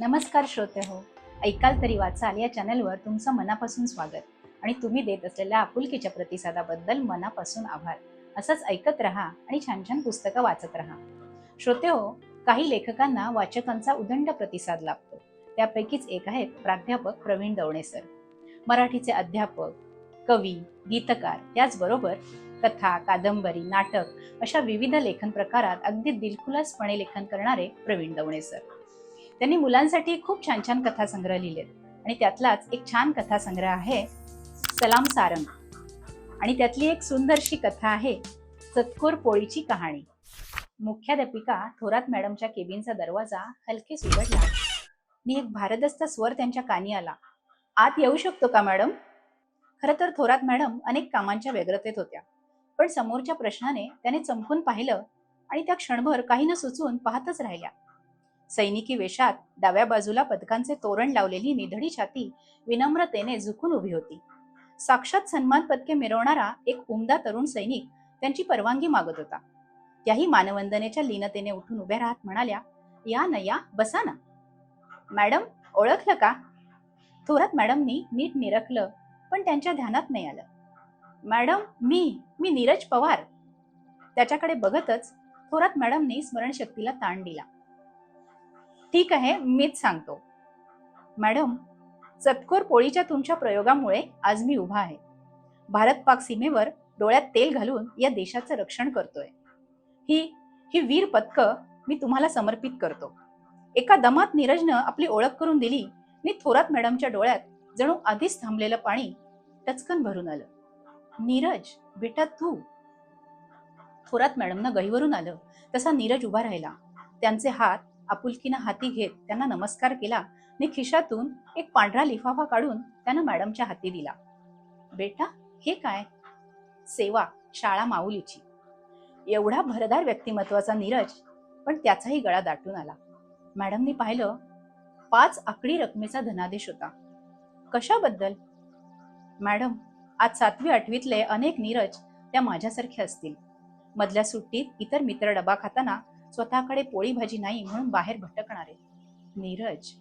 नमस्कार श्रोते हो ऐकाल तरी वाचाल या चॅनलवर तुमचं मनापासून स्वागत. आणि तुम्ही देत असलेल्या आपुलकीच्या प्रतिसादाबद्दल मनापासून आभार. असंच ऐकत राहा आणि छान छान पुस्तकं वाचत राहा. श्रोते हो काही लेखकांना वाचकांचा उदंड प्रतिसाद लाभतो. त्यापैकीच एक आहेत प्राध्यापक प्रवीण दवणे सर. मराठीचे अध्यापक कवी गीतकार त्याचबरोबर कथा कादंबरी नाटक अशा विविध लेखन प्रकारात अगदी दिलखुलासपणे लेखन करणारे प्रवीण दवणे सर. त्यांनी मुलांसाठी खूप छान छान कथासंग्रह लिहिलेत. आणि त्यातलाच एक छान कथासंग्रह आहे सलाम सारंग. आणि त्यातली एक सुंदरशी कथा आहे चतकोर पोळीची कहाणी. मुख्याध्यापिका थोरात मॅडमच्या केबिनचा दरवाजा हलकेच उघडला मी एक भारदस्त स्वर त्यांच्या कानी आला. आत येऊ शकतो का मॅडम? खरं तर थोरात मॅडम अनेक कामांच्या व्यग्रतेत होत्या. पण समोरच्या प्रश्नाने त्याने चमकून पाहिलं आणि त्या क्षणभर काही न सुचवून पाहतच राहिल्या. सैनिकी वेशात डाव्या बाजूला पदकांचे तोरण लावलेली निधडी छाती विनम्रतेने झुकून उभी होती. साक्षात सन्मान पदके मिरवणारा एक उमदा तरुण सैनिक त्यांची परवानगी मागत होता. त्याही मानवंदनेच्या लीनतेने उठून उभ्या राहत म्हणाल्या या न या बसा ना. मॅडम ओळखलं का? थोरात मॅडमनी नीट निरखलं पण त्यांच्या ध्यानात नाही आलं. मॅडम मी मी नीरज पवार. त्याच्याकडे बघतच थोरात मॅडमनी स्मरणशक्तीला ताण दिला. ठीक आहे मीच सांगतो. मॅडम चतकोर पोळीच्या तुमच्या प्रयोगामुळे आज मी उभा आहे. भारत पाक सीमेवर डोळ्यात तेल घालून या देशाचं रक्षण करतोय. ही ही वीर पदकं मी तुम्हाला समर्पित करतो. एका दमात नीरजनं आपली ओळख करून दिली आणि थोरात मॅडमच्या डोळ्यात जणू आधीच थांबलेलं पाणी टचकन भरून आलं. नीरज बेटा तू? थोरात मॅडमनं गहीवरून आलं. तसा नीरज उभा राहिला. त्यांचे हात आपुलकीनं हाती घेत त्यांना नमस्कार केला आणि खिशातून एक पांढरा लिफाफा काढून त्यानं मॅडमच्या हाती दिला. बेटा हे काय? सेवा शाळा माऊलीची. एवढा भरदार व्यक्तिमत्वाचा नीरज. पण त्याचाही गळा दाटून आला. मॅडमनी पाहिलं पाच आकडी रकमेचा धनादेश होता. कशाबद्दल? मॅडम आज सातवी आठवीतले अनेक नीरज त्या माझ्यासारखे असतील. मधल्या सुट्टीत इतर मित्र डबा खाताना स्वतःकडे पोळी भाजी नाही म्हणून बाहेर भटकणारे. नीरज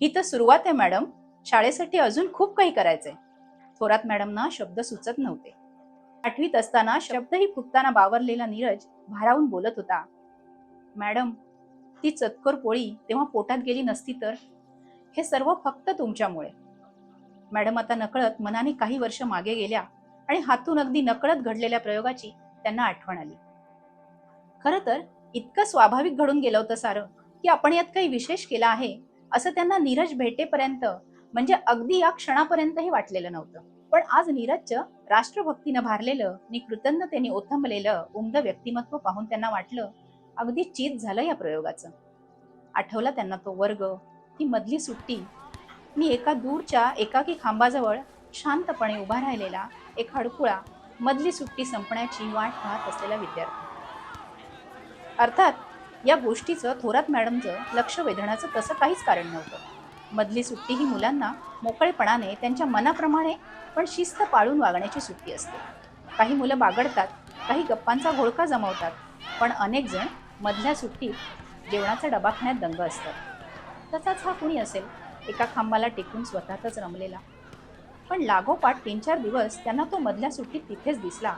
ही तर सुरुवात आहे मॅडम. शाळेसाठी अजून खूप काही करायचंय. थोरात मॅडमना शब्द सुचत नव्हते. आठवीत असताना शब्दही फुटताना बावरलेला नीरज भारावून बोलत होता. मॅडम ती चतकोर पोळी तेव्हा पोटात गेली नसती तर? हे सर्व फक्त तुमच्यामुळे. मॅडम आता नकळत मनाने काही वर्ष मागे गेल्या आणि हातून अगदी नकळत घडलेल्या प्रयोगाची त्यांना आठवण आली. खरं तर इतकं स्वाभाविक घडून गेलं होतं सारं की आपण यात काही विशेष केला आहे असं त्यांना नीरज भेटेपर्यंत म्हणजे अगदी या क्षणापर्यंतही वाटलेलं नव्हतं. पण आज नीरजचं राष्ट्रभक्तीनं भारलेलं आणि कृतज्ञतेने ओथंबलेलं उमद व्यक्तिमत्व पाहून त्यांना वाटलं अगदी चीत झालं या प्रयोगाचं. आठवला त्यांना तो वर्ग ती मधली सुट्टी. मी एका दूरच्या एकाकी खांबाजवळ शांतपणे उभा राहिलेला एक हडकुळा मधली सुट्टी संपण्याची वाट पाहत असलेला विद्यार्थी. अर्थात या गोष्टीचं थोरात मॅडमचं लक्ष वेधण्याचं तसं काहीच कारण नव्हतं. मधली सुट्टी ही मुलांना मोकळेपणाने त्यांच्या मनाप्रमाणे पण शिस्त पाळून वागण्याची सुट्टी असते. काही मुलं बागडतात काही गप्पांचा घोळका जमवतात पण अनेक जण मधल्या सुट्टीत जेवणाचा डबा खाण्यात दंग असतात. तसाच हा कुणी असेल एका खांबाला टेकून स्वतःतच रमलेला. पण लागोपाठ तीन चार दिवस त्यांना तो मधल्या सुट्टीत तिथेच दिसला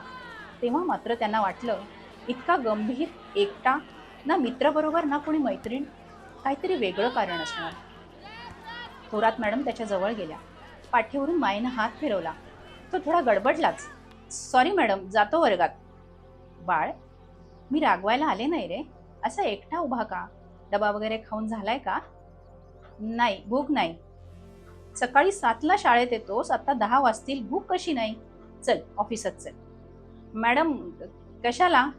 तेव्हा मात्र त्यांना वाटलं इतका गंभीर एकटा ना मित्राबरोबर ना कोणी मैत्रीण काहीतरी वेगळं कारण असणार. थोरात मॅडम त्याच्याजवळ गेल्या. पाठीवरून मायेनं हात फिरवला. तो थोडा गडबडलाच. सॉरी मॅडम जातो वर्गात. बाळ मी रागवायला आले नाही रे. असा एकटा उभा का? डबा वगैरे खाऊन झालाय का? नाही भूक नाही. सकाळी सातला शाळेत येतोस. आता दहा वाजतील. भूक कशी नाही? चल ऑफिसात चल. मॅडम कशाला?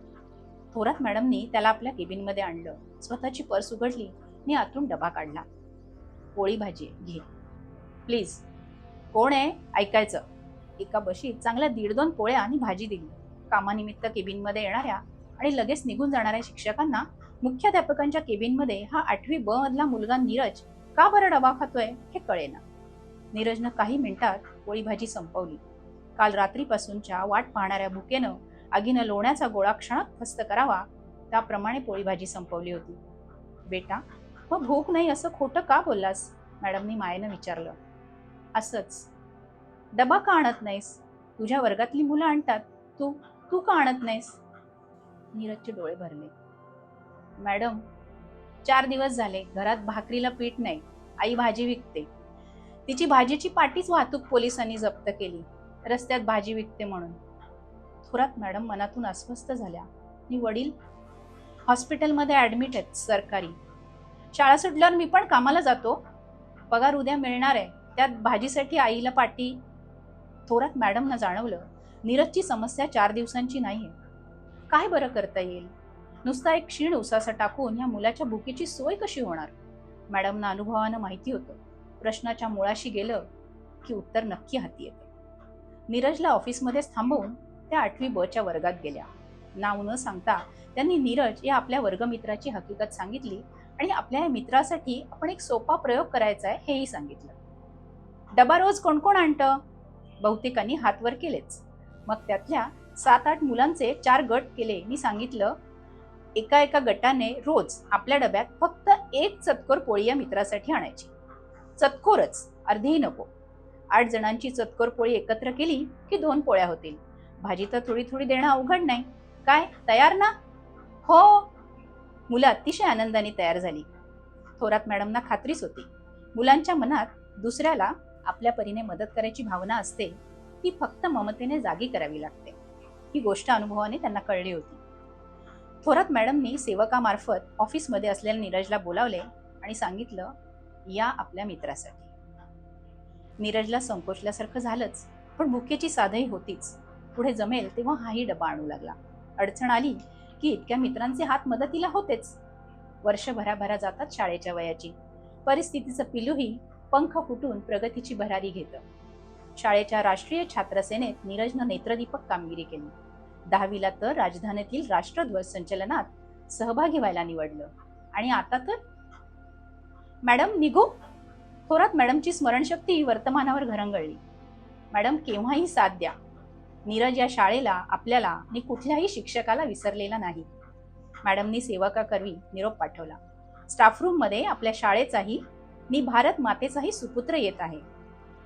थोरात मॅडमनी त्याला आपल्या केबिनमध्ये आणलं. स्वतःची पर्स उघडली. आणि आतून डबा काढला. पोळी भाजी घे. प्लीज. कोण आहे? ऐकायचं. एका बशीत चांगल्या दीड दोन पोळ्या आणि भाजी दिली. कामानिमित्त केबिनमध्ये येणाऱ्या आणि लगेच निघून जाणाऱ्या शिक्षकांना मुख्याध्यापकांच्या केबिनमध्ये हा आठवी ब मधला मुलगा नीरज का बरं डबा खातोय हे कळेना. नीरजनं काही मिनिटात पोळी भाजी संपवली. काल रात्रीपासूनच्या वाट पाहणाऱ्या भुकेनं आगीनं लोण्याचा गोळा क्षणात फस्त करावा त्याप्रमाणे पोळी भाजी संपवली होती. बेटा मग भूक नाही असं खोटं का बोललास? मॅडमनी मायेनं विचारलं. असंच. डबा का आणत नाहीस? तुझ्या वर्गातली मुलं आणतात. तू तू का आणत नाहीस? नीरजचे डोळे भरले. मॅडम चार दिवस झाले घरात भाकरीला पीठ नाही. आई भाजी विकते. तिची भाजीची पाटीच वाहतूक पोलिसांनी जप्त केली. रस्त्यात भाजी विकते म्हणून. थोरात मॅडम मनातून अस्वस्थ झाल्या. आणि वडील हॉस्पिटलमध्ये ॲडमिट आहेत सरकारी. शाळा सुटल्यावर मी पण कामाला जातो. पगार उद्या मिळणार आहे. त्यात भाजीसाठी आईला पाटी थोरात मॅडमनं जाणवलं. नीरजची समस्या चार दिवसांची नाहीये. काय बरं करता येईल? नुसता एक क्षीण उसासा टाकून ह्या मुलाच्या भुकेची सोय कशी होणार? मॅडमना अनुभवानं माहिती होतं. प्रश्नाच्या मुळाशी गेलं की उत्तर नक्की हाती येतं. नीरजला ऑफिसमध्येच थांबवून त्या आठवी बच्या वर्गात गेल्या. नाव न सांगता त्यांनी नीरज या आपल्या वर्गमित्राची हकीकत सांगितली आणि आपल्या या मित्रासाठी आपण एक सोपा प्रयोग करायचा आहे हेही सांगितलं. डबा रोज कोण कोण आणतं? बहुतेकांनी हातवर केलेच. मग त्यातल्या सात आठ मुलांचे चार गट केले. मी सांगितलं एका एका गटाने रोज आपल्या डब्यात फक्त एक चतकोर पोळी या मित्रासाठी आणायची. चतकोरच अर्धीही नको. आठ जणांची चतकोर पोळी एकत्र केली की दोन पोळ्या होतील. भाजी तर थोडी थोडी देणं अवघड नाही. काय? तयार ना? हो. मुलं अतिशय आनंदाने तयार झाली. थोरात मॅडमना खात्रीच होती. मुलांच्या मनात दुसऱ्याला आपल्या परीने मदत करायची भावना असते ती फक्त ममतेने जागी करावी लागते. ही गोष्ट अनुभवाने त्यांना कळली होती. थोरात मॅडमनी सेवकामार्फत ऑफिसमध्ये असलेल्या नीरजला बोलावले आणि सांगितलं या आपल्या मित्रासाठी. नीरजला संकोचल्यासारखं झालंच पण भुकेची साधही होतीच. पुढे जमेल तेव्हा हाही डबा आणू लागला. अडचण आली की इतक्या मित्रांचे हात मदतीला होतेच. वर्षभराभरा जातात शाळेच्या वयाची. परिस्थितीचं पिलूही पंख फुटून प्रगतीची भरारी घेतं. शाळेच्या राष्ट्रीय छात्र सेनेत नीरजनं नेत्रदीपक कामगिरी केली. दहावीला तर राजधानीतील राष्ट्रध्वज संचलनात सहभागी व्हायला निवडलं. आणि आता तर? मॅडम निघू? थोरात मॅडमची स्मरणशक्ती वर्तमानावर घरंगळली. मॅडम केव्हाही साथ द्या. नीरज या शाळेला आपल्याला आणि कुठल्याही शिक्षकाला विसरलेला नाही. मॅडमनी सेवकाकरवी निरोप पाठवला. स्टाफ आपल्या शाळेचाही नि भारत मातेचाही सुपुत्र येत आहे.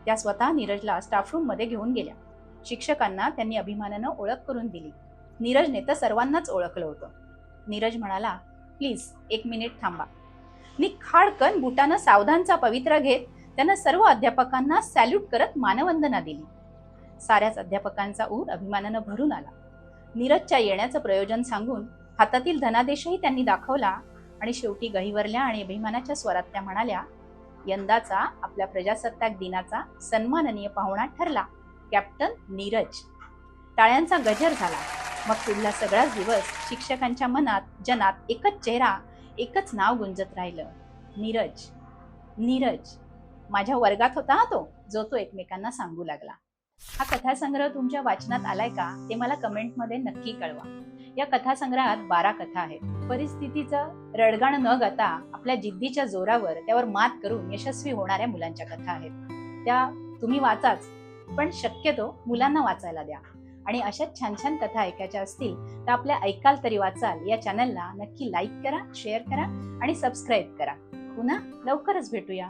त्या स्वतः नीरजला स्टाफ घेऊन गेल्या. शिक्षकांना त्यांनी अभिमानानं ओळख करून दिली. नीरजने तर सर्वांनाच ओळखलं होतं. नीरज म्हणाला प्लीज एक मिनिट थांबा. मी खाडकन बुटानं सावधानचा पवित्रा घेत त्यानं सर्व अध्यापकांना सॅल्यूट करत मानवंदना दिली. साऱ्याच अध्यापकांचा ऊर अभिमानानं भरून आला. नीरजच्या येण्याचं प्रयोजन सांगून हातातील धनादेशही त्यांनी दाखवला आणि शेवटी गहिवरल्या आणि अभिमानाच्या स्वरात त्या म्हणाल्या यंदाचा आपल्या प्रजासत्ताक दिनाचा सन्माननीय पाहुणा ठरला कॅप्टन नीरज. टाळ्यांचा गजर झाला. मग पुढला सगळाच दिवस शिक्षकांच्या मनात जनात एकच चेहरा एकच नाव गुंजत राहिलं. नीरज. नीरज. माझ्या वर्गात होता तो जो तो एकमेकांना सांगू लागला. हा कथासंग्रह तुमच्या वाचनात आलाय का ते मला कमेंटमध्ये नक्की कळवा. या कथासंग्रहात बारा कथा आहेत. परिस्थितीचं रडगाण न गाता आपल्या जिद्दीच्या जोरावर त्यावर मात करून यशस्वी होणाऱ्या मुलांच्या कथा आहेत. त्या तुम्ही वाचाच पण शक्यतो मुलांना वाचायला द्या. आणि अशाच छान छान कथा ऐकायच्या असतील तर आपल्या ऐकाल तरी वाचाल या चॅनलला नक्की लाईक करा शेअर करा आणि सबस्क्राईब करा. पुन्हा लवकरच भेटूया.